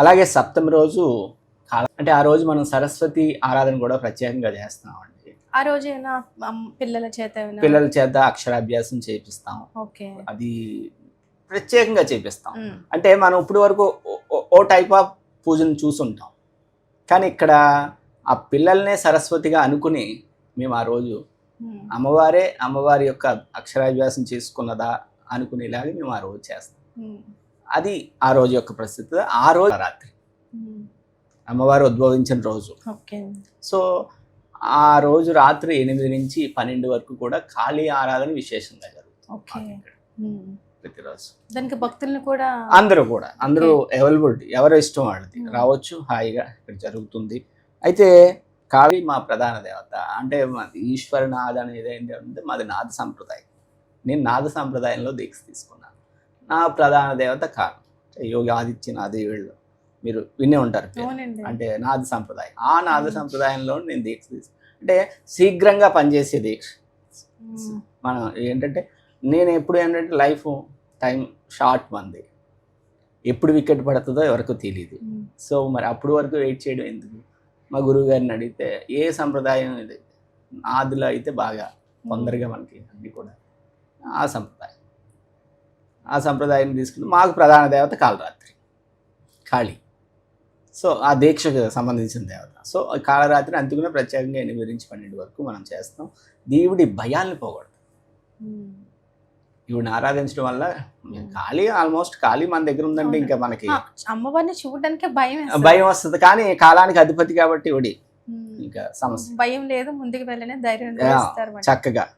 అలాగే సప్తమి రోజు అంటే ఆ రోజు మనం సరస్వతి ఆరాధన కూడా ప్రత్యేకంగా చేస్తున్నామండి. ఆ రోజు పిల్లల చేత పిల్లల చేత అక్షరాభ్యాసం చేపిస్తాం ఓకే. అది ప్రత్యేకంగా చేపిస్తాం. అంటే మనం ఇప్పుడు వరకు ఓ- టైప్ ఆఫ్ పూజను చూసుంటాం. కానీ ఇక్కడ ఆ పిల్లల్నే సరస్వతిగా అనుకుని మేము ఆ రోజు అమ్మవారే అమ్మవారి యొక్క అక్షరాభ్యాసం చేసుకున్నదా అనుకునేలాగా మేము ఆ రోజు చేస్తాం. అది ఆ రోజు యొక్క పరిస్థితి ఆ రోజు రాత్రి. ఉమ్, అమ్మవారు ఉద్భవించిన రోజు. ఓకే. సో ఆ రోజు రాత్రి ఎనిమిది నుంచి పన్నెండు వరకు కూడా ఖాళీ ఆరాధన విశేషంగా జరుగుతుంది ఉమ్. ప్రతిరోజు. దానికి భక్తులను కూడా అందరూ కూడా అందరూ అవైలబిలిటీ ఎవరి ఇష్టం వాళ్ళది Hmm. రావచ్చు హాయిగా ఇక్కడ జరుగుతుంది. అయితే కాళీ మా ప్రధాన దేవత అంటే మాది ఈశ్వరనాథ్ అనేది ఏంటంటే మాది నాద సంప్రదాయం. నేను నాద సంప్రదాయంలో దీక్ష తీసుకున్నాను. నా ప్రధాన దేవత అంటే యోగి ఆదిత్యనాథ్ వీళ్ళు. మీరు వినే ఉంటారు అంటే నాద సంప్రదాయం. ఆ నాద సంప్రదాయంలో నేను దీక్ష తీసుకు అంటే శీఘ్రంగా పనిచేసే దీక్ష. మనం ఏంటంటే నేను ఎప్పుడు ఏంటంటే లైఫ్ టైం షార్ట్ మంది. ఎప్పుడు వికెట్ పడుతుందో ఎవరికో తెలియదు సో మరి అప్పుడు వరకు వెయిట్ చేయడం ఎందుకు? మా గురువు గారిని అడిగితే ఏ సంప్రదాయం ఇది? ఆదిలో అయితే బాగా తొందరగా మనకి అన్ని కూడా ఆ సంప్రదాయం. ఆ సంప్రదాయం తీసుకుని మాకు ప్రధాన దేవత కాళరాత్రి కాళీ సో ఆ దీక్షకు సంబంధించిన దేవత. సో కాళరాత్రి అందుకునే ప్రత్యేకంగా ఎనిమిది నుంచి పన్నెండు వరకు మనం చేస్తాం. దేవుడి భయాల్ని పోగొడతాం. ఈవిని ఆరాధించడం వల్ల ఖాళీ ఆల్మోస్ట్ ఖాళీ మన దగ్గర ఉందంటే ఇంకా మనకి. అమ్మవారిని చూడడానికే భయం. భయం వస్తుంది. కానీ కాలానికి అధిపతి కాబట్టి ఇవిడి. ఇంకా సమస్య. భయం లేదు ముందుకు వెళ్ళనే ధైర్యం చక్కగా.